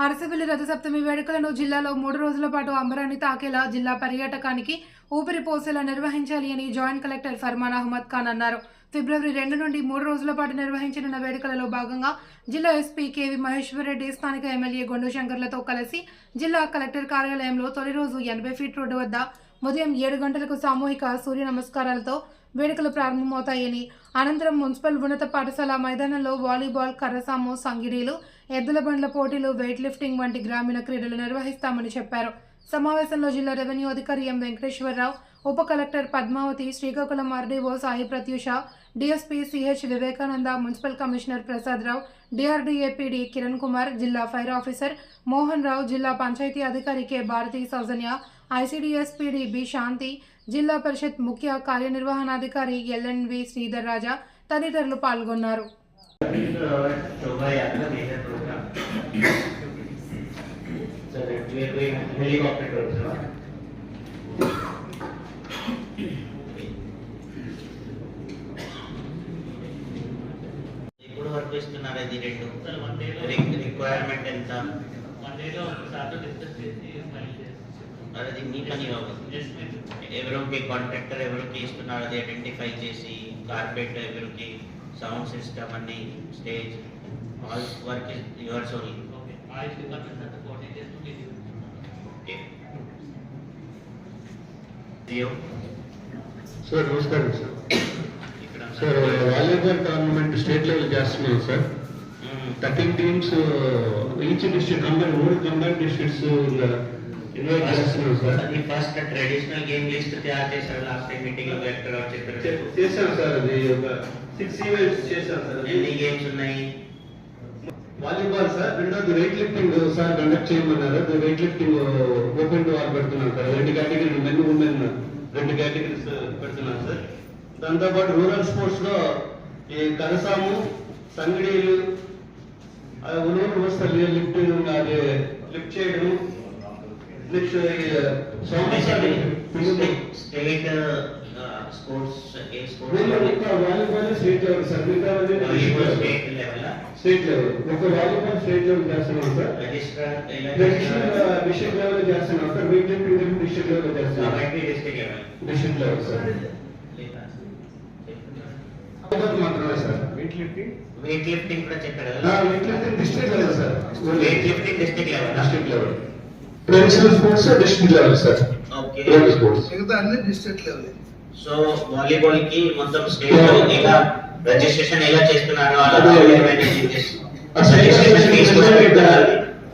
అరసవల్లి రథసప్తమి వేడుకలను జిల్లాలో మూడు రోజుల పాటు అంబరాన్ని తాకేలా జిల్లా పర్యాటకానికి ఊపిరి పోసేలా నిర్వహించాలి అని జాయింట్ కలెక్టర్ ఫర్మాన్ అహ్మద్ ఖాన్ అన్నారు. ఫిబ్రవరి రెండు నుండి మూడు రోజుల పాటు నిర్వహించనున్న వేడుకలలో భాగంగా జిల్లా ఎస్పీ కేవి మహేశ్వరరెడ్డి స్థానిక ఎమ్మెల్యే గొండు శంకర్లతో కలిసి జిల్లా కలెక్టర్ కార్యాలయంలో తొలి రోజు ఎనభై ఫీట్ రోడ్డు వద్ద ఉదయం ఏడు గంటలకు సామూహిక సూర్య నమస్కారాలతో వేడుకలు ప్రారంభమవుతాయని అనంతరం మున్సిపల్ ఉన్నత పాఠశాల మైదానంలో వాలీబాల్ కర్రసాము సంగిడీలు ఎద్దుల బండ్ల పోటీలు వెయిట్ లిఫ్టింగ్ వంటి గ్రామీణ క్రీడలు నిర్వహిస్తామని చెప్పారు. సమావేశంలో జిల్లా రెవెన్యూ అధికారి ఎం వెంకటేశ్వరరావు ఉప collector Padmavathi Srikakulam RDO Sai Pratyusha DSP CH Vivekananda municipal commissioner Prasad Rao DRDA PD Kiran Kumar జిల్లా ఫైర్ ఆఫీసర్ మోహన్ రావు జిల్లా పంచాయతీ అధికారి K Bharathi Soujanya ICDS PD B Shanti జిల్లా పరిషత్ ముఖ్య కార్యనిర్వహణాధికారి ఎల్ఎన్వి శ్రీధర్ రాజా తదితరులు పాల్గొన్నారు. So that we are helicopter ఎప్పుడు వరకు ఇస్తున్నారు అది రెండు రిక్వైర్మెంట్ ఎంత అది మీ పని ఎవరికి కాంట్రాక్టర్ ఎవరికి ఇస్తున్నారు అది ఐడెంటిఫై చేసి కార్పెట్ ఎవరికి సౌండ్ సిస్టమ్ అన్ని స్టేజ్ కోఆర్డినేట్ చేస్తూ మీకు ఓకే జియో సార్ నమస్కారం సార్ ఇక్కడ sir volleyball tournament state level చేస్తున్నాం sir. Thirteen teams each district combine మూడు కంబైన్ డిస్ట్రిక్ట్స్ ఇన్వైట్ చేస్తున్నాం sir first traditional game list తయారు చేశారు లాస్ట్ టైం మీటింగ్లో ఎక్కడ చెప్పారు. చే- చేశాం సార్ అది ఒక సిక్స్ ఈవెంట్స్ చేశాం సార్ ఎన్ని గేమ్స్ ఉన్నాయి? వాలీబాల్ సార్ రెండోది వెయిట్ లిఫ్టింగ్ సార్ కండక్ట్ చేయమన్నారు. Weight lifting open to all పెడుతున్నాం సార్. రెండు కేటగిరీ మెన్ ఉమెన్ రెండు కేటగిరీస్ పెడుతున్నాం సార్. దాంతోపాటు రూరల్ స్పోర్ట్స్లో ఈ కరసాము సంగడీలు ఉలూరు వస్తారు. లిఫ్టింగ్ అది లిఫ్ట్ చేయడం నెక్స్ట్ స్టేట్ స్పోర్ట్స్ ఏ వాలీబాల్ స్టేట్ లెవెల్ సార్ మిగతా sports state level state level ఒక వాలీబాల్ స్టేట్ లెవెల్ చేస్తున్నాం సార్ రిజిస్టర్ డిస్ట్రిక్ట్ లెవెల్ చేస్తున్నాం sir weight lifting district level చేస్తున్నాం district level district level sir మాత్రమే sir weight lifting కూడా చెప్పారు నా కదా. Weight lifting district level sir weight lifting district level district level traditional sports district level sir okay rural sports మిగతా అన్ని district level so వాలీబాల్కి మొత్తం స్టేట్లో ఎలా రిజిస్ట్రేషన్ ఎలా చేస్తున్నారు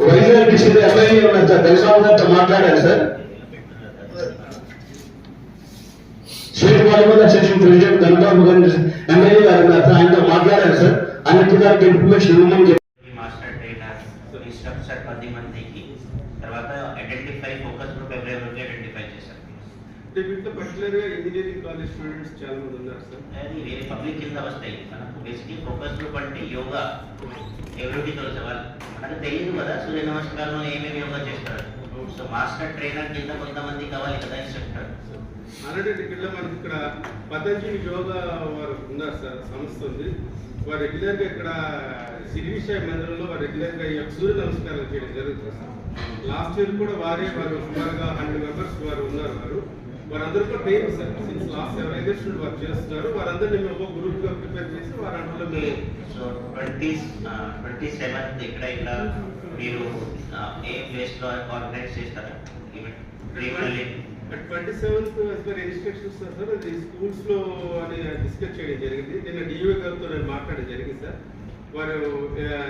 వైజాగ్ డిస్ట్రిక్ట్ ఎమ్మెల్యే ఉన్నారు సార్ దర్శనం గారితో మాట్లాడారు sir? State volleyball association president గారు ఎమ్మెల్యే గారు ఆయనతో మాట్లాడారు సార్. అన్నిటి ఇన్ఫర్మేషన్ ఇవ్వమని చెప్పి మాస్టర్ ట్రైనర్ ఇన్స్ట్రక్టర్ పది మందికి తర్వాత ఐడెంటిఫై ఫోకస్ గ్రూప్ ఎవరెవరికి ఐడెంటిఫై చేశారు అంటే వీటిలో పర్టికులర్గా ఇంజనీరింగ్ కాలేజ్ స్టూడెంట్స్ చాలా మంది ఉన్నారు సార్ అది వేరే పబ్లిక్ కింద వస్తాయి. మనకు బేసిక్లీ ఫోకస్ గ్రూప్ అంటే యోగా. ఎవరికి తెలుసు? వాళ్ళు మనకు తెలియదు కదా. సూర్య నమస్కారంలో ఏమేమి యోగా చేస్తారు? సో మాస్టర్ ట్రైనర్ కింద కొంతమంది కావాలి కదా ఇన్స్ట్రక్టర్. ఆల్రెడీ ఇక్కడ మనకి ఇక్కడ పతంజలి యోగా వారు ఉన్నారు సార్ సంస్థ ఉంది. వారు రెగ్యులర్గా ఇక్కడ శ్రీవిషయ మందిరంలో వారు రెగ్యులర్గా ఈ యొక్క సూర్య నమస్కారం చేయడం జరుగుతుంది సార్ లాస్ట్ ఇయర్ కూడా వారే వారు సుమారుగా హండ్రెడ్ మెంబర్స్ వారు ఉన్నారు వారు. వారందరూ కూడా train sir. Since last seven years నుండి వారు చేస్తున్నారు. వారందరినీ మేము ఒక గ్రూప్గా ప్రిపేర్ చేసి వారు అందులో మేము సో ట్వంటీ ట్వంటీ సెవెంత్ ఇక్కడ ఇక్కడ మీరు ఆ, ఏ ప్లేస్లో ఆర్గనైజ్ చేస్తారా? Event twenty seventh sir instructions sir అది స్కూల్స్లో అని డిస్కస్ చేయడం జరిగింది. నిన్న డిఓ గారితో నేను మాట్లాడడం జరిగింది సార్. వారు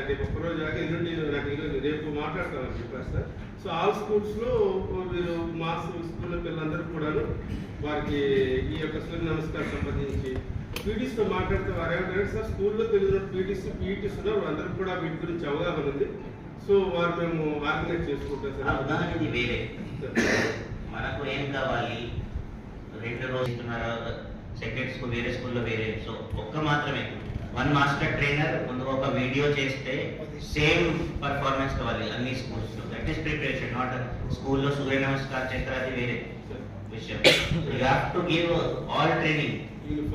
రేపు ఒక్కరోజు ఆగి ఎల్లుండి నాకు ఈరోజు రేపు మాట్లాడతామని చెప్పారు సార్. సో ఆల్ స్కూల్స్లో మీరు మా స్కూల్ పిల్లలందరూ కూడాను వారికి ఈ యొక్క సూర్య నమస్కారం సంబంధించి పీటీస్తో మాట్లాడితే వారు ఏమంటారు సార్ స్కూల్లో తెలిసిన పీటీస్ పీటీస్ ఉన్నారు. అందరూ కూడా వీటి గురించి అవగాహన ఉంది. సో వారు మేము ఆర్గనైజ్ చేసుకుంటాం సార్. అవగాహనది వేరే మనకు ఏం కావాలి? రెండు రోజులు సెకండ్ స్కూల్ వేరే స్కూల్లో వేరే. సో ఒక్క మాత్రమే. వన్ మాస్టర్ ట్రైనర్ ముందు ఒక వీడియో చేస్తే సేమ్ పర్ఫార్మెన్స్ కావాలి అన్ని స్కూల్స్లో. దట్ ఈస్ ప్రిపరేషన్ నాట్ స్కూల్లో సూర్య నమస్కారం చేస్తారు అది వేరే విషయం. You have to give all training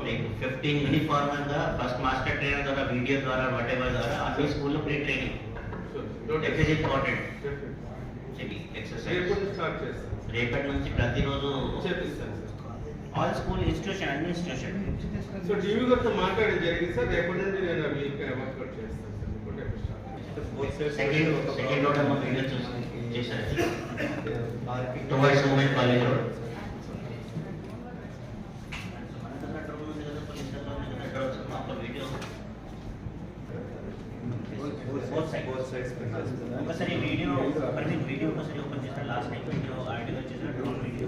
like fifteen యూనిఫార్మల్గా first master trainer ద్వారా వీడియో ద్వారా వాట్ ఎవర్ ద్వారా అన్ని స్కూల్లో pre training it is important. Exercise రేపటి నుంచి ప్రతిరోజు చేపిస్తాను ఆల్ స్కూల్ ఇన్స్టిట్యూషన్ అన్ని ఇన్స్టిట్యూషన్ సో డివి గారితో మాట్లాడడం జరిగింది సార్ రేపటి నుండి నేను అవి వర్కౌట్ చేస్తాను సార్ ఇప్పుడు రేపు స్టార్ట్ సెకండ్ సెకండ్ రోడ్ ఏమో వీడియో చూసి చేశారు టువర్డ్స్ ఉమెన్ కాలేజ్ రోడ్ ఒకసారి వీడియో ప్రతి వీడియో ఒకసారి ఓపెన్ చేసిన లాస్ట్ టైం వీడియో ఆడియో చేసిన డ్రోన్ వీడియో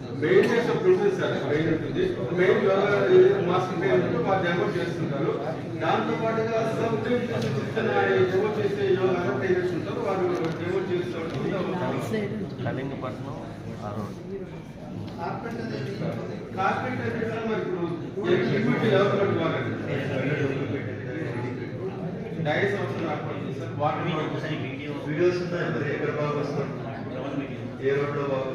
మెయిన్ చేసి సార్ మెయిన్ ఉంటుంది మెయిన్ మాస్టర్ డెమో చేస్తుంటారు. దాంతో పాటుగా సబ్ డెమో చేసే ట్రైనర్స్ ఉంటారు వాళ్ళు డెమో చేస్తూ కళింగపట్నం ఆ రోడ్ కార్పెంటర్ చేసిన మరి ఇప్పుడు ఎవరు వాళ్ళండి డైస్ అవసరం రాకపోతుంది సార్ వాటర్ ఒకసారి వీడియో వీడియోస్ ఉన్నాయి మరి ఎక్కడ బాగా వస్తాం డ్రోన్ వీడియో ఏ రోడ్లో బాగా